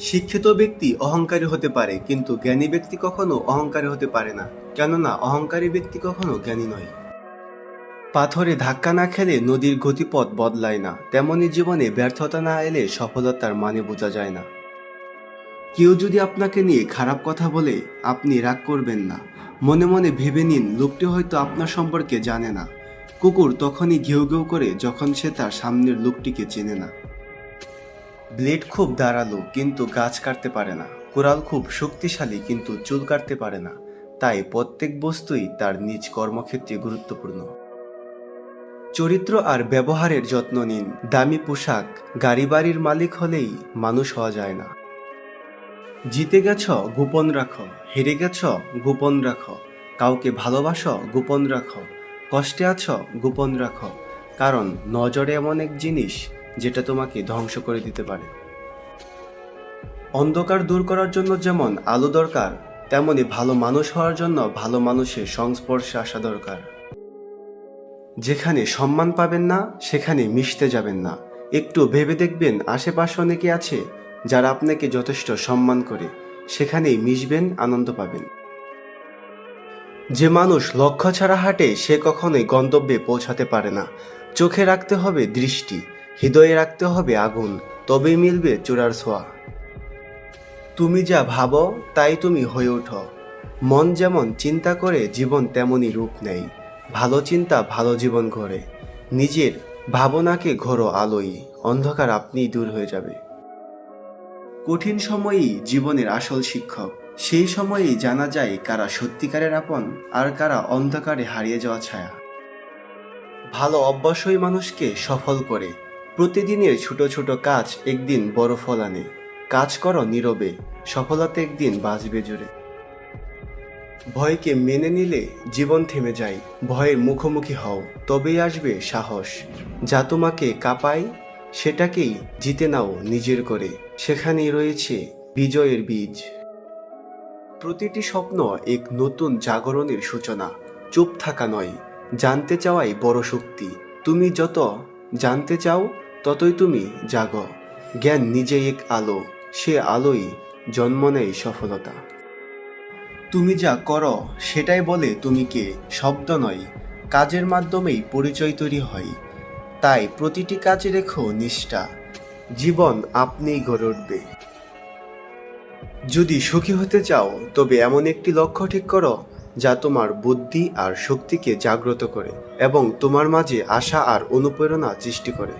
শিক্ষিত ব্যক্তি অহংকারী হতে পারে, কিন্তু জ্ঞানী ব্যক্তি কখনো অহংকারী হতে পারে না। কেননা, অহংকারী ব্যক্তি কখনো জ্ঞানী নয়। পাথরে ধাক্কা না খেলে নদীর গতিপথ বদলায় না। তেমনি জীবনে ব্যর্থতা না এলে সফলতার মানে বোঝা যায় না। কেউ যদি আপনাকে নিয়ে খারাপ কথা বলে, আপনি রাগ করবেন না। মনে মনে ভেবে নিন, লোকটি হয়তো আপনার সম্পর্কে জানে না। কুকুর তখনই ঘেউ ঘেউ করে যখন সে তার সামনের লোকটিকে চেনে না। ব্লেড খুব ধারালো কিন্তু গাছ কাটতে পারে না। কোরাল খুব শক্তিশালী, কিন্তু চুল কাটতে পারে না। তাই প্রত্যেক বস্তুই তার নিজ কর্মক্ষেত্রে গুরুত্বপূর্ণ। চরিত্র আর ব্যবহারের যত্ন নিন। দামি পোশাক, গাড়ি বাড়ির মালিক হলেই মানুষ হওয়া যায় না। জিতে গেছ, গোপন রাখো। হেরে গেছ, গোপন রাখো। কাউকে ভালোবাসো, গোপন রাখো। কষ্টে আছো, গোপন রাখো। কারণ নজরে এমন এক জিনিস যেটা তোমাকে ধ্বংস করে দিতে পারে। অন্ধকার দূর করার জন্য যেমন আলো দরকার, তেমনি ভালো মানুষ হওয়ার জন্য ভালো মানুষের সংস্পর্শে আসা দরকার। যেখানে সম্মান পাবেন না, সেখানে মিশতে যাবেন না। একটু ভেবে দেখবেন আশেপাশে অনেকে আছে যারা আপনাকে যথেষ্ট সম্মান করে। সেখানেই মিশবেন, আনন্দ পাবেন। যে মানুষ লক্ষ্য ছাড়া হাঁটে, সে কখনোই গন্তব্যে পৌঁছাতে পারে না। চোখে রাখতে হবে দৃষ্টি। হৃদয়ে রাখতে হবে আগুন, তবেই মিলবে চূড়ার ছোঁয়া। তুমি যা ভাবো, তাই তুমি হয়ে ওঠো। মন যেমন চিন্তা করে, জীবন তেমনই রূপ নেয়। ভালো চিন্তা ভালো জীবন গড়ে। নিজের ভাবনাকে ঘোরো আলোই অন্ধকার আপনিই দূর হয়ে যাবে। কঠিন সময়ই জীবনের আসল শিক্ষক। সেই সময়েই জানা যায় কারা সত্যিকারের আপন আর কারা অন্ধকারে হারিয়ে যাওয়া ছায়া। ভালো অভ্যাসই মানুষকে সফল করে। প্রতিদিনের ছোট ছোট কাজ একদিন বড় ফল আনে। কাজ করো নীরবে, সফলতা একদিন বাজবে জুড়ে ভয়কে মেনে নিলে জীবন থেমে যায়, ভয়ের মুখোমুখি হও, তবেই আসবে সাহস। যা তোমাকে কাঁপায়, সেটাকেই জিতে নাও নিজের করে। সেখানেই রয়েছে বিজয়ের বীজ। প্রতিটি স্বপ্ন এক নতুন জাগরণের সূচনা। চুপ থাকা নয়, জানতে চাওয়াই বড় শক্তি। তুমি যত জানতে চাও, ততই তুমি জাগ। জ্ঞান নিজে এক আলো, সে আলোই জন্ম নেয় সফলতা। তুমি যা করো, সেটাই বলে তুমি কে, শব্দ নয়, কাজের মাধ্যমেই পরিচয় তৈরি হয়। তাই প্রতিটি কাজে রেখো নিষ্ঠা, জীবন আপনিই গড়ে উঠবে। যদি সুখী হতে চাও, তবে এমন একটি লক্ষ্য ঠিক করো যা তোমার বুদ্ধি আর শক্তিকে জাগ্রত করে এবং তোমার মাঝে আশা আর অনুপ্রেরণা সৃষ্টি করে।